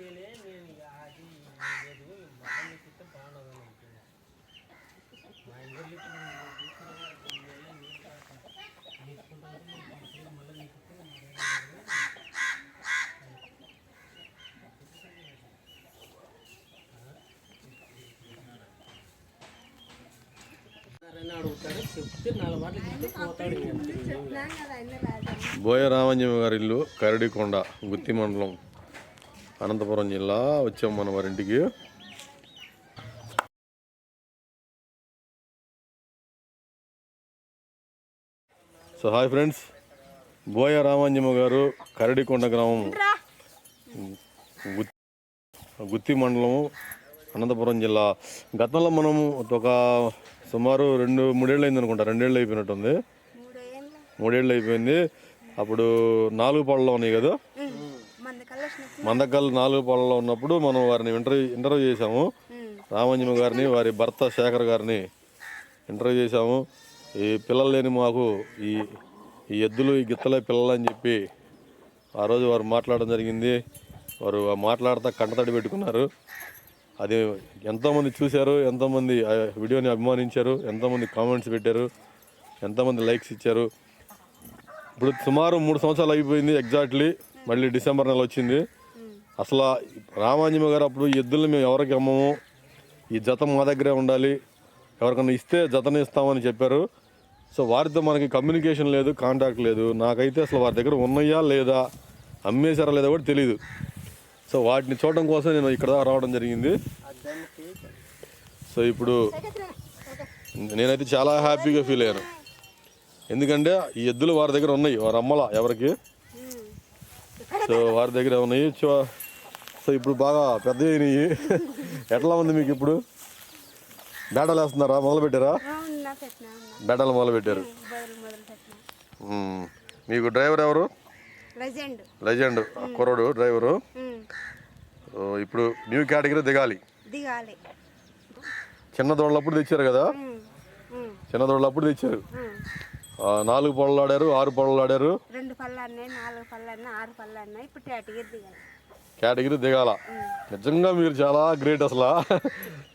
చెప్తేనే నేను అది లేదు మా ఇంట్లో అడుగుతాడు చెప్తే. బోయ రామంజమ్మ గారి ఇల్లు కరడికొండ గుత్తి మండలం. అనంతపురం జిల్లా వచ్చాం మన వారింటికి so hi friends Boya Ramanjamma garu Karadikonda గ్రామం గుత్- గుత్తి మండలం అనంతపురం జిల్లా. గతంలో మనం ఒక సుమారు రెండు మూడేళ్ళు అయింది అనుకుంటా రెండేళ్ళు అయిపోయినట్టుంది. మూడేళ్ళు. అయిపోయింది. అప్పుడు నాలుగు పళ్ళలో ఉన్నాయి కదా. మందకల్ నాలుగు పాలలో ఉన్నప్పుడు మనం వారిని ఇంటర్వ్యూ ఇంటర్వ్యూ చేశాము. రామంజమ గారిని వారి భర్త శేఖర్ గారిని ఇంటర్వ్యూ చేశాము. ఈ పిల్లలు లేని మాకు ఈ ఈ ఎద్దులు ఈ గిత్తలే పిల్లలు అని చెప్పి ఆ రోజు వారు మాట్లాడడం జరిగింది. వారు ఆ మాట్లాడుతూ కంటతడి పెట్టుకున్నారు. అది ఎంతోమంది చూశారు ఎంతోమంది ఆ వీడియోని అభిమానించారు ఎంతోమంది కామెంట్స్ పెట్టారు ఎంతోమంది లైక్స్ ఇచ్చారు. ఇప్పుడు సుమారు మూడు సంవత్సరాలు అయిపోయింది ఎగ్జాక్ట్లీ. మళ్ళీ డిసెంబర్ నెల వచ్చింది. అసలు రామాంజమ్మ గారు అప్పుడు ఎద్దులు మేము ఎవరికి అమ్మము? ఈ జత మా దగ్గరే ఉండాలి. ఎవరికన్నా ఇస్తే జతని ఇస్తామని చెప్పారు. సో వారితో మనకి కమ్యూనికేషన్ లేదు కాంటాక్ట్ లేదు. నాకైతే అసలు వారి దగ్గర ఉన్నాయా లేదా అమ్మేశారా లేదా కూడా తెలియదు సో వాటిని చూడడం కోసం నేను ఇక్కడ దాకా రావడం జరిగింది. సో ఇప్పుడు నేనైతే చాలా హ్యాపీగా ఫీల్ అయ్యాను. ఎందుకంటే ఈ ఎద్దులు వారి దగ్గర ఉన్నాయి వారి అమ్మల ఎవరికి? సో వారి దగ్గర ఉన్నాయి చో- సో ఇప్పుడు బాగా పెద్ద అయినాయి. ఎట్లా ఉంది మీకు ఇప్పుడు? బేటాలు వేస్తున్నారా? మొదలు పెట్టారా బేటాలు మొదలు పెట్టారు. మీకు డ్రైవర్ ఎవరు? లెజెండ్. కుర్రోడు డ్రైవరు. ఇప్పుడు న్యూ కేటగిరీ దిగాలి. దిగాలి. చిన్న దొడలప్పుడు తెచ్చారు కదా? చిన్న దొడలప్పుడు తెచ్చారు. నాలుగు పళ్ళు ఆడారు ఆరు పళ్ళు ఆడారు రెండు పళ్ళు అన్నాయి నాలుగు పళ్ళు అన్నాయి ఆరు పళ్ళు అన్నాయి ఇప్పుడు కేటగిరీ దిగాలి. కేటగిరీ దిగాల. నిజంగా మీరు చాలా గ్రేట్ అసలు.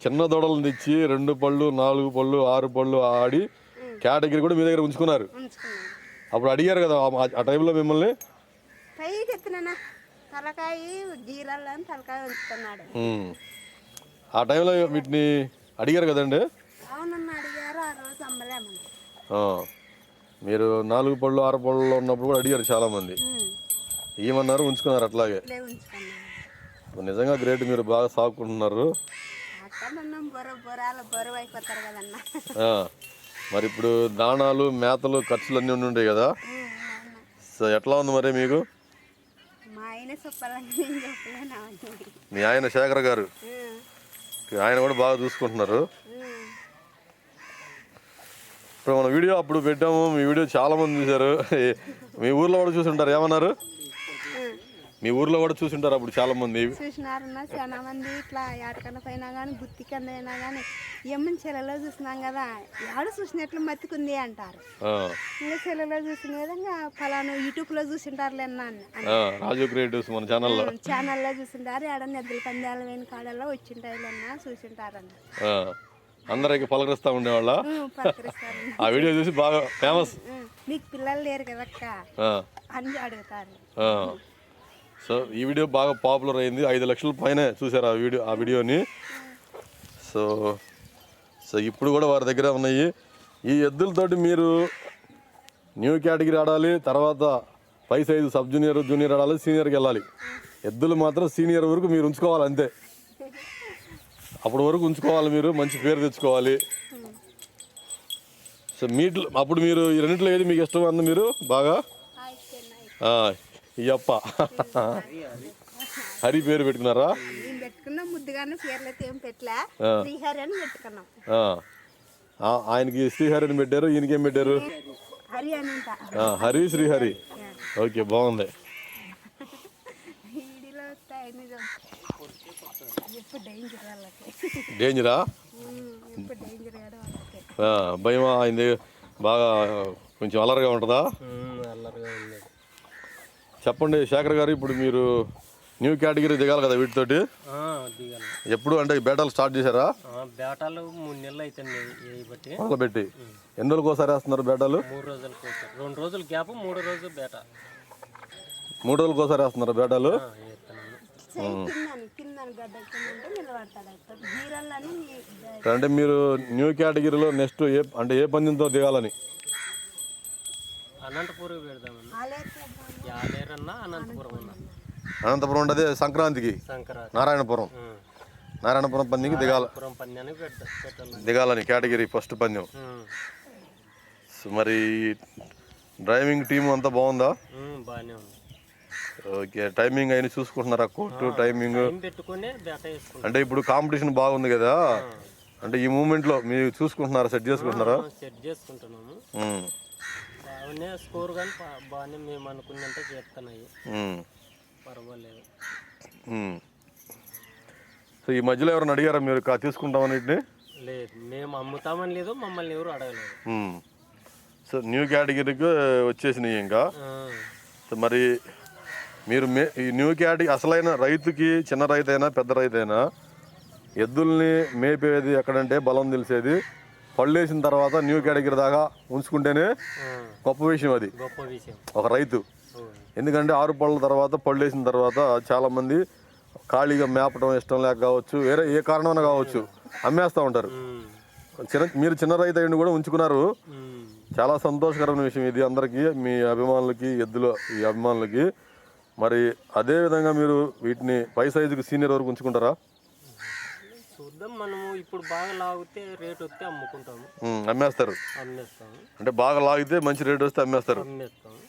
చిన్న దొడలను తెచ్చి రెండు పళ్ళు నాలుగు పళ్ళు ఆరు పళ్ళు ఆడి కేటగిరీ కూడా మీ దగ్గర ఉంచుకున్నారు. అప్పుడు అడిగారు కదా ఆ- టైంలో మిమ్మల్ని? ఎత్తినా తలకాయ తలకాయ ఉంచుతున్నాడు. ఆ టైంలో వీటిని అడిగారు కదండి? అవునన్న అడిగారు. ఆ రోజు అమ్మలేమన్నా. మీరు నాలుగు పళ్ళు ఆరు పళ్ళు ఉన్నప్పుడు కూడా అడిగారు చాలామంది. ఏమన్నారు? ఉంచుకున్నారు అట్లాగే. నిజంగా గ్రేట్ మీరు బాగా సాగుకుంటున్నారు. మరి ఇప్పుడు దాణాలు మేతలు ఖర్చులు అన్నీ ఉండి ఉంటాయి కదా. సో ఎట్లా ఉంది మరి మీకు? మా ఆయన శేఖర్ గారు. ఆయన కూడా బాగా చూసుకుంటున్నారు. ఇప్పుడు మన వీడియో అప్పుడు పెట్టాము మీ వీడియో చాలా మంది చూశారు మీ ఊర్లో కూడా చూసుంటారు ఏమన్నారు? మీ ఊర్లో కూడా చూసుంటారు అప్పుడు చాలా మంది చూసినారన్న చాలా మంది ఇట్లా ఏటకన్నా పైన కానీ గుత్తి కింద అయినా కానీ ఎమ్మని చెలలో చూసినాం కదా ఆడ చూసినట్లు మత్తుకుంది అంటారు. ఇంకా చెలలో చూసిన విధంగా ఫలానా యూట్యూబ్లో చూసింటారులే అన్న రాజు క్రియేటివ్స్ మన ఛానల్లో ఛానల్లో చూసింటారు ఆడ నిద్రల పందాలు వెయిన కాడల్లో వచ్చింటాయిలన్న చూసింటారన్న. ఆ, అందరికి పలకరిస్తూ ఉండేవాళ్ళ? ఆ వీడియో చూసి బాగా ఫేమస్. మీకు పిల్లలు లేరు కదక్క అని అడుగుతారు. సో ఈ వీడియో బాగా పాపులర్ అయింది. ఐదు లక్షల పైన చూసారు ఆ వీడియో ఆ వీడియోని. సో సో ఇప్పుడు కూడా వారి దగ్గర ఉన్నాయి. ఈ ఎద్దులతోటి మీరు న్యూ కేటగిరీ ఆడాలి తర్వాత పై సైజు సబ్ జూనియర్ జూనియర్ ఆడాలి సీనియర్కి వెళ్ళాలి. ఎద్దులు మాత్రం సీనియర్ వరకు మీరు ఉంచుకోవాలి అంతే. అప్పటి వరకు ఉంచుకోవాలి మీరు మంచి పేరు తెచ్చుకోవాలి. సో మీట్లో అప్పుడు మీరు ఈ రెండిట్లో ఏది మీకు ఇష్టం అంది మీరు? బాగా? అప్ప హరి పేరు పెట్టుకున్నారా? నేను పెట్టుకున్నాం ముద్దుగానే పేర్లు అయితే ఏం పెట్టలే. శ్రీహరి అని పెట్టుకున్నాం. ఆ. ఆ, ఆయనకి శ్రీహరి అని పెట్టారు ఈయనకేం పెట్టారు? అని హరి శ్రీహరి. ఓకే బాగుంది. డేంజర్ భయమా అయింది. బాగా కొంచెం అలర్గా ఉంటుందా? చెప్పండి శేఖర్ గారు ఇప్పుడు మీరు న్యూ కేటగిరీ దిగాలి కదా వీటితోటి. ఎప్పుడు అంటే బేటాలు స్టార్ట్ చేశారా? ఆ, బేటాలు మూడు నెలలు మొదలు పెట్టి ఎన్ని రోజులకు ఒకసారి వేస్తున్నారు బేటాలు? మూడు రోజులకు రెండు రోజులు గ్యాప్ మూడు రోజులు బేట. మూడు రోజులకు ఒకసారి వేస్తున్నారు బేటాలు? అంటే మీరు న్యూ కేటగిరీలో నెక్స్ట్ ఏ అంటే ఏ పందెంతో దిగాలని? అనంతపురం పెడదామన్నా. అనంతపురం అన్నా. అనంతపురం ఉండేది సంక్రాంతికి? సంక్రాంతి. నారాయణపురం. నారాయణపురం పందెంకి దిగాల. దిగాలని కేటగిరీ ఫస్ట్ పందెం. మరి డ్రైవింగ్ టీం అంతా బాగుందా? బాగానే ఉంది. ఓకే. టైమింగ్ అయిన చూసుకుంటున్నారా? కోర్టు టైమింగ్ అంటే ఇప్పుడు కాంపిటీషన్ బాగుంది కదా? అంటే ఈ మూమెంట్లో మీరు చూసుకుంటున్నారా? సెట్ చేసుకుంటున్నారా? సెట్ చేసుకుంటున్నాము. బాగానే స్కోర్ కానీ బాగానే మేము అనుకున్నంత చేస్తున్నాయి పర్వాలేదు. సో ఈ మధ్యలో ఎవరైనా అడిగారా మీరు తీసుకుంటామన్నిటిని లేదు మేము అమ్ముతామని లేదు మమ్మల్ని ఎవరు అడగలేదు. సో న్యూ కేటగిరీకి వచ్చేసినాయి ఇంకా. సో మరి మీరు మే ఈ న్యూ కేటగిరీ అసలైన రైతుకి చిన్న రైతు అయినా పెద్ద రైతు అయినా ఎద్దుల్ని మేపేది ఎక్కడంటే బలం తెలిసేది. పళ్ళేసిన తర్వాత న్యూ కేటగిరీ దాకా ఉంచుకుంటేనే గొప్ప విషయం అది. ఒక రైతు. ఎందుకంటే ఆరు పళ్ళ తర్వాత పళ్ళేసిన తర్వాత చాలామంది ఖాళీగా మేపడం ఇష్టం లేక కావచ్చు వేరే ఏ కారణమైనా కావచ్చు అమ్మేస్తూ ఉంటారు. చిన్న మీరు చిన్న రైతు అయ్యిండి కూడా ఉంచుకున్నారు. చాలా సంతోషకరమైన విషయం ఇది. అందరికీ మీ అభిమానులకి ఎద్దుల ఈ అభిమానులకి మరి అదే విధంగా మీరు వీటిని పై సైజుకి సీనియర్ వరకు ఉంచుకుంటారా? చూద్దాం మనము ఇప్పుడు బాగా లాగితే రేట్ వస్తే అమ్ముకుంటాము. అమ్మేస్తారు. అమ్మేస్తాము. అంటే బాగా లాగితే మంచి రేట్ వస్తే అమ్మేస్తారు. అమ్మేస్తాము.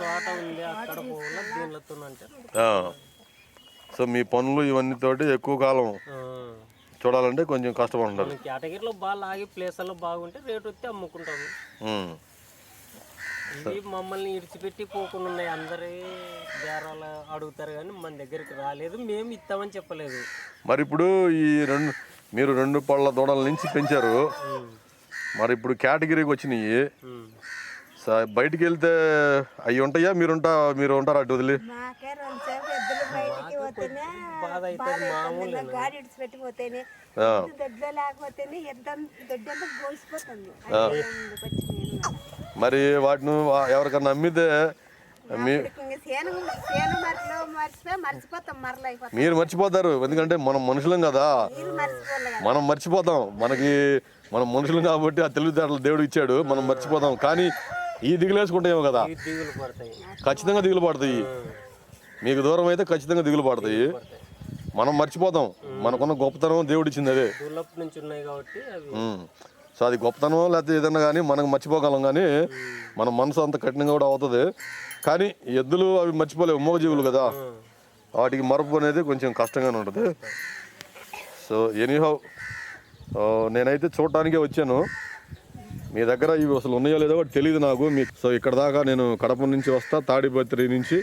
తోట ఉంది అక్కడ పోవాల దీనిలతో అంటే ఆ. సో మీ పనులు ఇవన్నీ తోటి ఎక్కువ కాలం చూడాలంటే కొంచెం కష్టపడుతుంటారు మనం కేటగిరీలో బాగా లాగి ప్లేస్లో బాగుంటే రేట్ వస్తే అమ్ముకుంటాము. ఇవి మమ్మల్ని ఇడిచిపెట్టి పోకుండా ఉన్నాయి. అందరే బేరాలు అడుగుతారు కానీ మన దగ్గరికి రాలేదు. మేము ఇస్తామని చెప్పలేదు. మరి ఇప్పుడు ఈ రెండు మీరు రెండు పళ్ళ దూడల నుంచి పెంచారు. మరి ఇప్పుడు కేటగిరీకి వచ్చినాయి. బయటికి వెళ్తే అవి ఉంటాయా? మీరు ఉంటా మీరు ఉంటారా అటు వదిలి? బాధ అవుతుంది మామూలు గాడి లేకపోతేనే మరి వాటిని ఎవరికన్నా అమ్మితే మీ ఇప్పటికి ఇంక సేను సేను మరలో మర్చిపోయి మర్చిపోతాం మరలు అయిపోతాం. మీరు మర్చిపోతారు. ఎందుకంటే మనం మనుషులం కదా. మీరు మర్చిపోలే కదా. మనం మర్చిపోతాం. మనకి మనం మనుషులు కాబట్టి ఆ తెలివితేటలు దేవుడు ఇచ్చాడు. మనం మర్చిపోతాం. కానీ ఈ దిగులేసుకుంటాయేమో కదా. ఇవి దిగులు పడతాయి. ఖచ్చితంగా దిగులు పడతాయి. మీకు దూరం అయితే ఖచ్చితంగా దిగులు పడతాయి. మనం మర్చిపోతాం. మనకున్న గొప్పతనం దేవుడు ఇచ్చింది అదే నుంచి ఉన్నాయి కాబట్టి. సో అది గొప్పతనం లేకపోతే ఏదైనా కానీ మనం మర్చిపోగలం కానీ మన మనసు అంత కఠినంగా కూడా అవుతుంది. కానీ ఎద్దులు అవి మర్చిపోలేవు మూగజీవులు కదా. వాటికి మరపు అనేది కొంచెం కష్టంగానే ఉంటుంది. సో ఎనీహౌ నేనైతే చూడటానికే వచ్చాను. మీ దగ్గర ఇవి అసలు ఉన్నాయో లేదో కూడా తెలియదు నాకు. మీ సో ఇక్కడ దాకా నేను కడప నుంచి వస్తా తాడిపత్రి నుంచి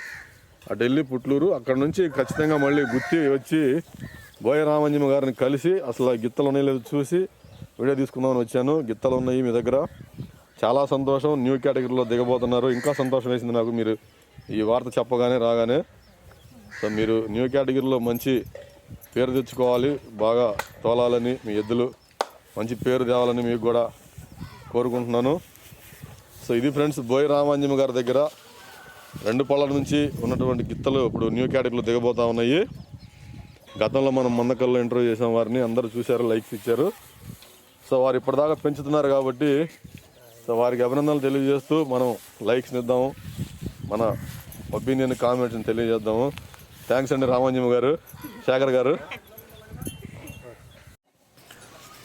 అటు వెళ్ళి పుట్లూరు అక్కడ నుంచి ఖచ్చితంగా మళ్ళీ గుత్తి వచ్చి బోయరామంజమ్మ గారిని కలిసి అసలు ఆ గిత్తలు ఉన్నాయో లేదో చూసి వీడియో తీసుకుందామని వచ్చాను. గిత్తలు ఉన్నాయి మీ దగ్గర. చాలా సంతోషం. న్యూ కేటగిరీలో దిగబోతున్నారు. ఇంకా సంతోషం వేసింది నాకు మీరు ఈ వార్త చెప్పగానే రాగానే. సో మీరు న్యూ కేటగిరీలో మంచి పేరు తెచ్చుకోవాలి. బాగా తోలాలని మీ ఎద్దులు. మంచి పేరు తేవాలని మీకు కూడా కోరుకుంటున్నాను. సో ఇది ఫ్రెండ్స్ బోయ్ రామాంజమ్మ గారి దగ్గర రెండు పళ్ళ నుంచి ఉన్నటువంటి గిత్తలు ఇప్పుడు న్యూ కేటగిరీలో దిగబోతా ఉన్నాయి. గతంలో మనం మందకల్లో ఇంటర్వ్యూ చేసాం వారిని. అందరూ చూశారు లైక్స్ ఇచ్చారు. సో వారు ఇప్పటిదాకా పెంచుతున్నారు కాబట్టి సో వారికి అభినందనలు తెలియజేస్తూ మనం లైక్స్ని ఇద్దాము. మన ఒపీనియన్ కామెంట్స్ని తెలియజేద్దాము. థ్యాంక్స్ అండి రామాంజమ్మ గారు శేఖర్ గారు.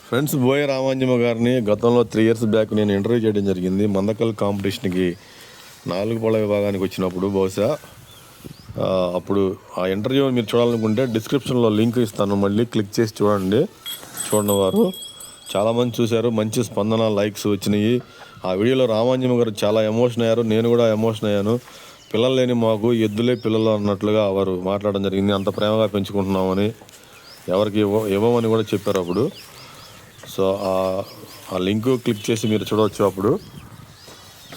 ఫ్రెండ్స్ బోయ రామాంజమ్మ గారిని గతంలో త్రీ ఇయర్స్ బ్యాక్ నేను ఇంటర్వ్యూ చేయడం జరిగింది. మందకల్ కాంపిటీషన్కి నాలుగు పళ్ళ విభాగానికి వచ్చినప్పుడు బహుశా అప్పుడు ఆ ఇంటర్వ్యూ మీరు చూడాలనుకుంటే డిస్క్రిప్షన్లో లింక్ ఇస్తాను. మళ్ళీ క్లిక్ చేసి చూడండి. చూడండి వారు. చాలామంది చూశారు. మంచి స్పందన లైక్స్ వచ్చినాయి. ఆ వీడియోలో రామాంజమ్మ గారు చాలా ఎమోషన్ అయ్యారు. నేను కూడా ఎమోషన్ అయ్యాను. పిల్లలు లేని మాకు ఎద్దులే పిల్లలు అన్నట్లుగా వారు మాట్లాడడం జరిగింది. అంత ప్రేమగా పెంచుకుంటున్నామని ఎవరికి ఇవ్వ ఇవ్వమని కూడా చెప్పారు అప్పుడు. సో ఆ- లింక్ క్లిక్ చేసి మీరు చూడవచ్చు అప్పుడు.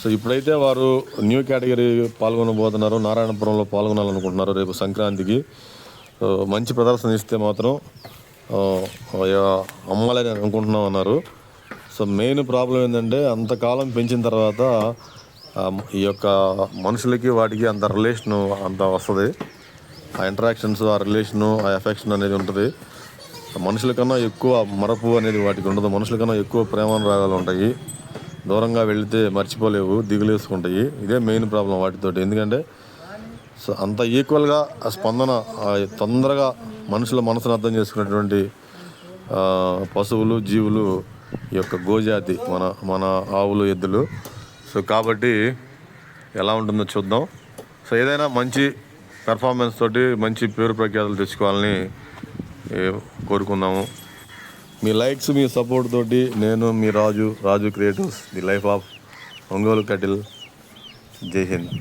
సో ఇప్పుడైతే వారు న్యూ కేటగిరీ పాల్గొనబోతున్నారు. నారాయణపురంలో పాల్గొనాలనుకుంటున్నారు రేపు సంక్రాంతికి. మంచి ప్రదర్శన ఇస్తే మాత్రం అమ్మాలని అనుకుంటున్నాం అన్నారు. సో మెయిన్ ప్రాబ్లం ఏంటంటే అంతకాలం పెంచిన తర్వాత ఈ యొక్క మనుషులకి వాటికి అంత రిలేషను అంత వస్తుంది. ఆ ఇంటరాక్షన్స్ ఆ రిలేషను ఆ ఎఫెక్షన్ అనేది ఉంటుంది. మనుషుల కన్నా ఎక్కువ మరపు అనేది వాటికి ఉండదు. మనుషుల కన్నా ఎక్కువ ప్రేమానురాగాలు ఉంటాయి. దూరంగా వెళితే మర్చిపోలేవు దిగులేసుకుంటాయి. ఇదే మెయిన్ ప్రాబ్లం వాటితోటి. ఎందుకంటే సో అంత ఈక్వల్గా ఆ స్పందన తొందరగా మనుషుల మనసును అర్థం చేసుకునేటువంటి పశువులు జీవులు ఈ యొక్క గోజాతి మన మన ఆవులు ఎద్దులు. సో కాబట్టి ఎలా ఉంటుందో చూద్దాం. సో ఏదైనా మంచి పెర్ఫార్మెన్స్ తోటి మంచి పేరు ప్రఖ్యాతులు తెచ్చుకోవాలని కోరుకుందాము. మీ లైక్స్ మీ సపోర్ట్ తోటి నేను మీ Raju Raju creatives the life of Ongole cattle. Jai Hind.